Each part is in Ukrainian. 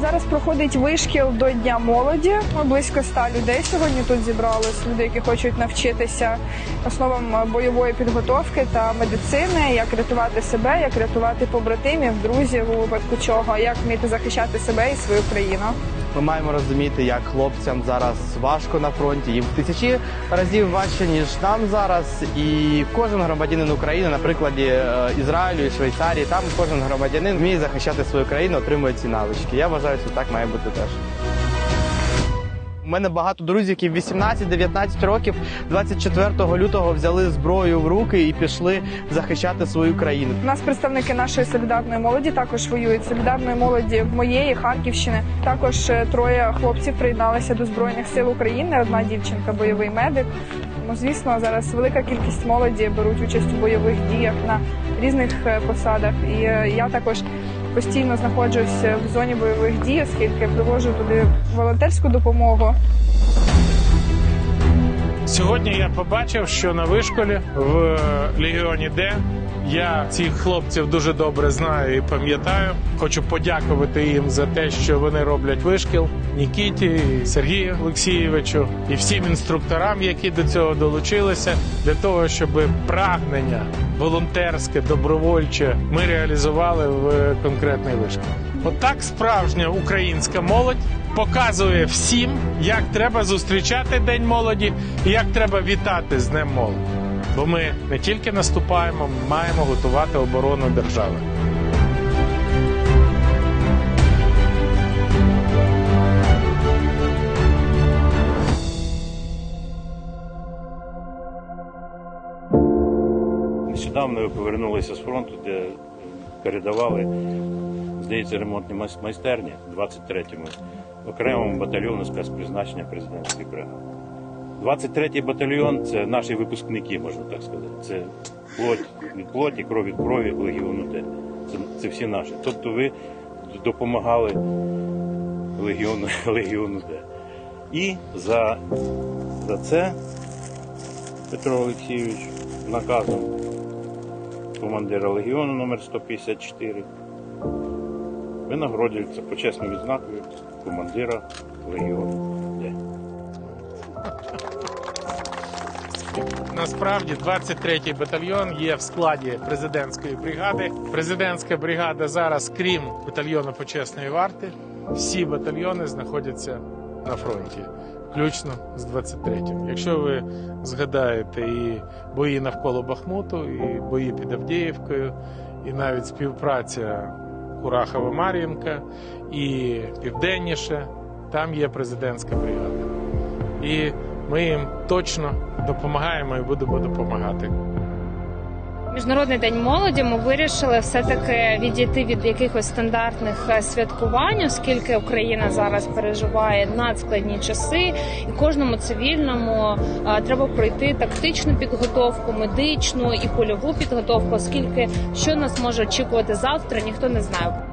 Зараз проходить вишкіл до Дня молоді. Близько ста людей сьогодні тут зібрались. Люди, які хочуть навчитися основам бойової підготовки та медицини, як рятувати себе, як рятувати побратимів, друзів у випадку чого, як вміти захищати себе і свою країну. Ми маємо розуміти, як хлопцям зараз важко на фронті, їм в тисячі разів важче ніж нам зараз. І кожен громадянин України, на прикладі е, Ізраїлю і Швейцарії, там кожен громадянин вміє захищати свою країну, отримує ці навички. Я вважаю, що так має бути теж. Мене багато друзів, які в 18-19 років 24 лютого взяли зброю в руки і пішли захищати свою країну. У нас представники нашої солідарної молоді також воюють. Солідарної молоді моєї Харківщини. Також е, троє хлопців приєдналися до збройних сил України. Одна дівчинка, бойовий медик. Тому, звісно, зараз велика кількість молоді беруть участь у бойових діях на різних е, посадах. І е, я також постійно знаходжусь в зоні бойових дій, оскільки привожу туди волонтерську допомогу. Сьогодні я побачив, що на вишколі в Легіоні Д я цих хлопців дуже добре знаю і пам'ятаю. Хочу подякувати їм за те, що вони роблять вишкіл Нікіті, Сергію Олексійовичу і всім інструкторам, які до цього долучилися, для того, щоб прагнення волонтерське, добровольче ми реалізували в конкретний вишкіл. Отак справжня українська молодь показує всім, як треба зустрічати День молоді як треба вітати з Днем молоді. Бо ми не тільки наступаємо, ми маємо готувати оборону держави. Нещодавно ви повернулися з фронту, де передавали, здається, ремонтні майстерні 23-му окремому батальйону спецпризначення президентської бригади. 23-й батальйон це наші випускники, можна так сказати. Це плоть від плоті, кров від крові легіону Д. Це, це всі наші. Тобто ви допомагали легіону, легіону Д. І за, за це Петро Олексійович наказом командира легіону номер 154 винагороджується почесною відзнакою командира легіону. Насправді 23-й батальйон є в складі президентської бригади. Президентська бригада зараз, крім батальйону почесної варти, всі батальйони знаходяться на фронті, включно з 23-м. Якщо ви згадаєте і бої навколо Бахмуту, і бої під Авдіївкою, і навіть співпраця Курахова-Мар'їнка, і південніше, там є президентська бригада. І ми їм точно допомагаємо і будемо допомагати. Міжнародний день молоді ми вирішили все-таки відійти від якихось стандартних е, святкувань, оскільки Україна зараз переживає надскладні часи, і кожному цивільному е, треба пройти тактичну підготовку, медичну і польову підготовку, оскільки що нас може очікувати завтра, ніхто не знає.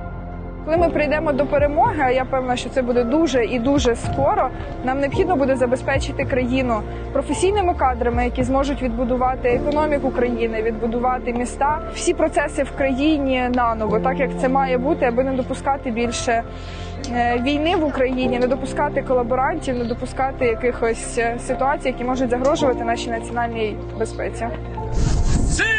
Коли ми прийдемо до перемоги, а я певна, що це буде дуже і дуже скоро. Нам необхідно буде забезпечити країну професійними кадрами, які зможуть відбудувати економіку країни, відбудувати міста, всі процеси в країні наново, так як це має бути, аби не допускати більше е, війни в Україні, не допускати колаборантів, не допускати якихось е, ситуацій, які можуть загрожувати нашій національній безпеці. Сила!